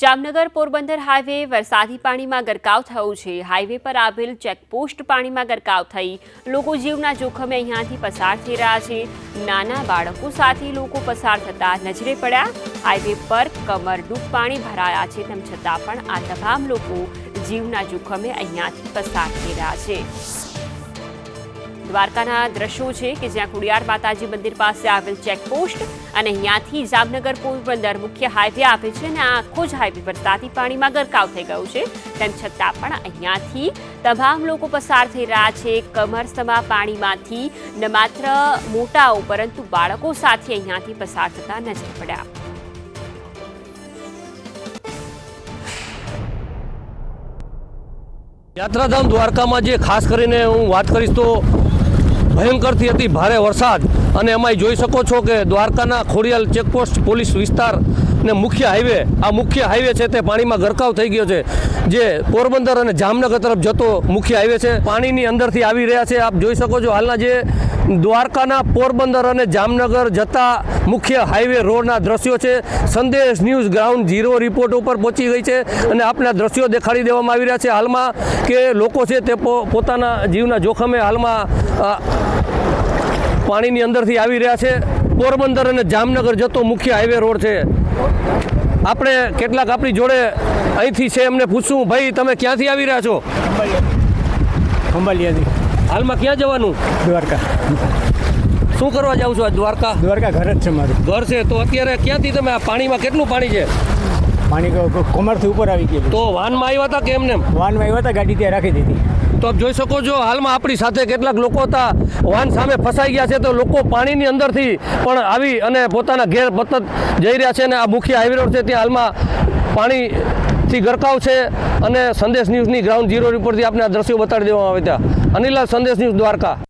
Jamnagar Porbandar highway વરસાદી પાણીમાં ગરકાવ થયો છે. હાઈવે પર આવેલ ચેકપોસ્ટ પાણીમાં ગરકાવ થઈ. લોકો જીવના જોખમે અહીંયાથી પસાર થઈ રહ્યા છે. નાના બાળકો સાથે લોકો પસાર થતા નજરે પડ્યા. હાઈવે પર કમરડૂબ પાણી ભરાયા છે. તેમ છતાં પણ આ તમામ લોકો જીવના જોખમે અહીંયાથી પસાર થઈ રહ્યા છે. દ્વારકાના દ્રશ્યો છે કે જ્યાં ખોડિયાર માતાજી મંદિર પાસે આવેલ ચેકપોસ્ટ અને અહીંયાથી જામનગર પોરબંદર મુખ્ય હાઈવે આવે છે અને આખો જ હાઈવે વરસાદી પાણીમાં ગરકાવ થઈ ગયું છે. તેમ છતાં પણ અહીંયાથી તમામ લોકો પસાર થઈ રહ્યા છે. કમરસમા પાણીમાંથી ન માત્ર મોટાઓ, પરંતુ બાળકો સાથે અહીંયાથી પસાર થતા નજર પડ્યા. યાત્રાધામ દ્વારકામાં જે ખાસ કરીને હું વાત કરીશ તો ભયંકરથી હતી ભારે વરસાદ. અને એમાંય જોઈ શકો છો કે દ્વારકાના ખોડિયાલ ચેકપોસ્ટ પોલીસ વિસ્તાર ને મુખ્ય હાઈવે આ મુખ્ય હાઈવે છે તે પાણીમાં ગરકાવ થઈ ગયો છે. જે પોરબંદર અને જામનગર તરફ જતો મુખ્ય હાઈવે છે. પાણીની અંદરથી આવી રહ્યા છે. આપ જોઈ શકો છો હાલના જે દ્વારકાના પોરબંદર અને જામનગર જતા મુખ્ય હાઈવે રોડના દ્રશ્યો છે. સંદેશ ન્યૂઝ ગ્રાઉન્ડ ઝીરો રિપોર્ટ ઉપર પહોંચી ગઈ છે અને આપના દ્રશ્યો દેખાડી દેવામાં આવી રહ્યા છે. હાલમાં કે લોકો છે તે પોતાના જીવના જોખમે હાલમાં પાણીની અંદરથી આવી રહ્યા છે. પોરબંદર અને જામનગર જતો મુખ્ય હાઈવે રોડ છે. આપણે કેટલાક આપણી જોડે અહીંથી છે એમને પૂછશું ભાઈ તમે ક્યાંથી આવી રહ્યા છો? ખંભાલિયાથી હાલમાં ક્યાં જવાનું? દ્વારકા. શું કરવા જાવ છો આ દ્વારકા? દ્વારકા ઘર જ છે મારું. ઘર છે તો અત્યારે ક્યાંથી તમે આ પાણીમાં કેટલું પાણી છે? પાણી કો- કો- કોમરથી ઉપર આવી ગયું તો વાનમાં આવ્યા હતા કે એમને? વાનમાં આવ્યા હતા ગાડી ત્યાં રાખી દીધી. તો આપ જોઈ શકો છો હાલમાં આપણી સાથે કેટલાક લોકો હતા. વાહન સામે ફસાઈ ગયા છે તો લોકો પાણીની અંદરથી પણ આવી અને પોતાના ઘેર પતત જઈ રહ્યા છે અને આ મુખ્ય હાઈવે રોડ છે ત્યાં હાલમાં પાણીથી ગરકાવ છે અને સંદેશ ન્યૂઝની ગ્રાઉન્ડ ઝીરો રિપોર્ટથી આપણે આ દ્રશ્યો બતાડી દેવામાં આવ્યા હતા. અનિલાલ સંદેશ ન્યૂઝ દ્વારકા.